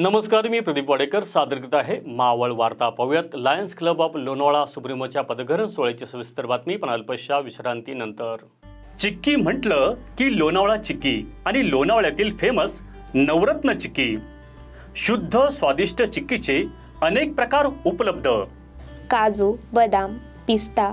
नमस्कार मी प्रदीप वाडेकर. सादर करत आहे मावळ वार्ता पाहूयात. लायन्स क्लब ऑफ लोणावळा सुप्रीमोच्या पदग्रहण सोहळ्याची सविस्तर बातमी पण अल्पशा विश्रांतीनंतर चिक्की म्हटलं की लोणावळा चिक्की आणि लोणावळ्यातील फेमस नवरत्न चिक्की. शुद्ध स्वादिष्ट चिक्कीचे अनेक प्रकार उपलब्ध. काजू बदाम पिस्ता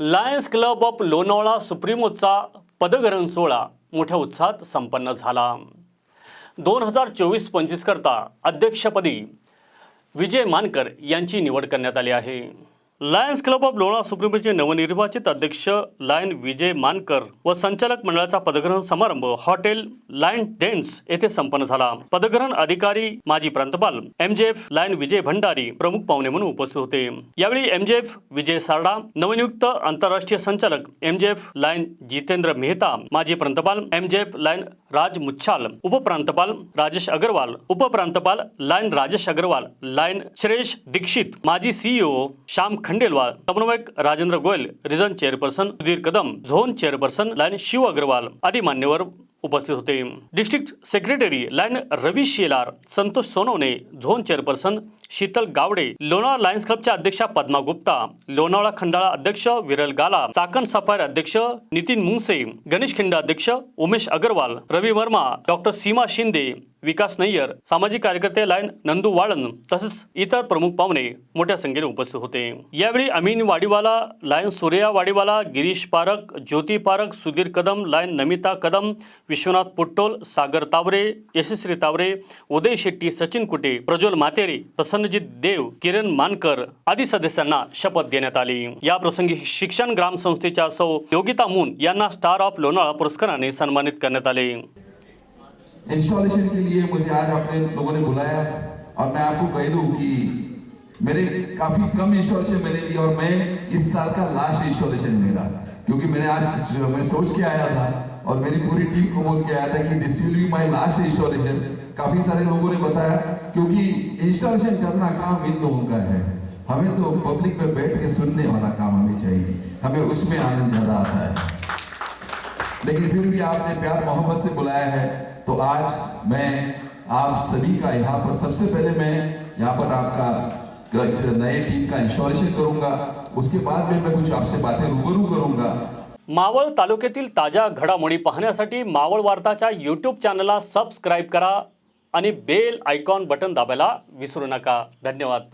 Lions club of Lonavala सुप्रीमोचा पदग्रहण सोहळा मोठ्या उत्साहात संपन्न झाला. दोन हजार चोवीस पंचवीस करता अध्यक्षपदी विजय मानकर यांची निवड करण्यात आली आहे. लायन्स क्लब ऑफ लोणा सुप्रीमचे नवनिर्वाचित अध्यक्ष लायन विजय मानकर व संचालक मंडळाचा पदग्रहण समारंभ हॉटेल लायन डेन्स येथे संपन्न झाला. पदग्रहण अधिकारी माजी प्रांतपाल M J F lion Vijay Bhandari प्रमुख पाहुणे म्हणून उपस्थित होते. यावेळी एम जे एफ विजय सारडा नवनियुक्त आंतरराष्ट्रीय संचालक M J F lion Jitendra Mehta माजी प्रांतपाल एम लायन राज मुच्छाल उपप्रांतपाल राजेश अग्रवाल उपप्रांतपाल लायन राजेश अग्रवाल लायन श्रेष दीक्षित माजी सीईओ श्याम खंडेलवाल समन्वयक Rajendra Goyal region chairperson Sudhir Kadam zone chairperson lion Shiv Agarwal आदी मान्यवर उपस्थित होते. District secretary lion Ravi Shelar Santosh Sonawane zone chairperson Sheetal Gawade Lonavala lions क्लबच्या अध्यक्षा पद्मा गुप्ता लोणावळा खंडाळा अध्यक्ष विरल गाला चाकण सफायर अध्यक्ष नितीन मुंगसे गणेश खिंड अध्यक्ष उमेश अग्रवाल रवी वर्मा डॉक्टर सीमा शिंदे विकास नय्यर सामाजिक कार्यकर्ते लायन नंदू वाळन तसेच इतर प्रमुख पाहुणे मोठ्या संख्येने उपस्थित होते. यावेळी अमीन वाडीवाला लायन सूर्या वाडीवाला गिरीश पारक ज्योती पारक सुधीर कदम लायन नमिता कदम विश्वनाथ पुट्टोल सागर तावरे यशस्वी तावरे उदय शेट्टी सचिन कुटे प्रज्वल मातेरे प्रसन्नजित देव किरण मानकर आदी सदस्यांना शपथ देण्यात आली. या प्रसंगी शिक्षण ग्राम संस्थेच्या सौ योगिता मून यांना स्टार ऑफ लोणाळा पुरस्काराने सन्मानित करण्यात आले. इंस्टॉलेशन के लिए मुझे आज अपने लोगों ने बुलाया और मैं आपको कह दूँ कि मेरे काफ़ी कम इंस्टॉलेशन मैंने लिए और मैं इस साल का लास्ट इंस्टॉलेशन मेरा। क्योंकि मैंने आज मैं सोच के आया था और मेरी पूरी टीम को बोल के आया था कि this will be my last installation काफ़ी सारे लोगों ने बताया, क्योंकि इंस्टॉलेशन करना काम इन लोगों का है। हमें तो पब्लिक में बैठ के सुनने वाला काम हमें चाहिए। हमें उसमें आनंद ज़्यादा आता है। लेकिन फिर भी आपने प्यार मोहब्बत से बुलाया है। तो आज मैं आप सभी का यहाँ पर सबसे पहले मैं यहाँ पर आपका इस नए टीम का इंस्टॉलेशन करूंगा। उसके बाद में मैं कुछ आपसे बातें रूबरू करूंगा। मावळ तालुक्यातील ताज्या घडामोडी पाहण्यासाठी मावळ वार्ताच्या यूट्यूब चॅनलला सबस्क्राईब करा आणि बेल आयकॉन बटन दाबायला विसरू नका. धन्यवाद.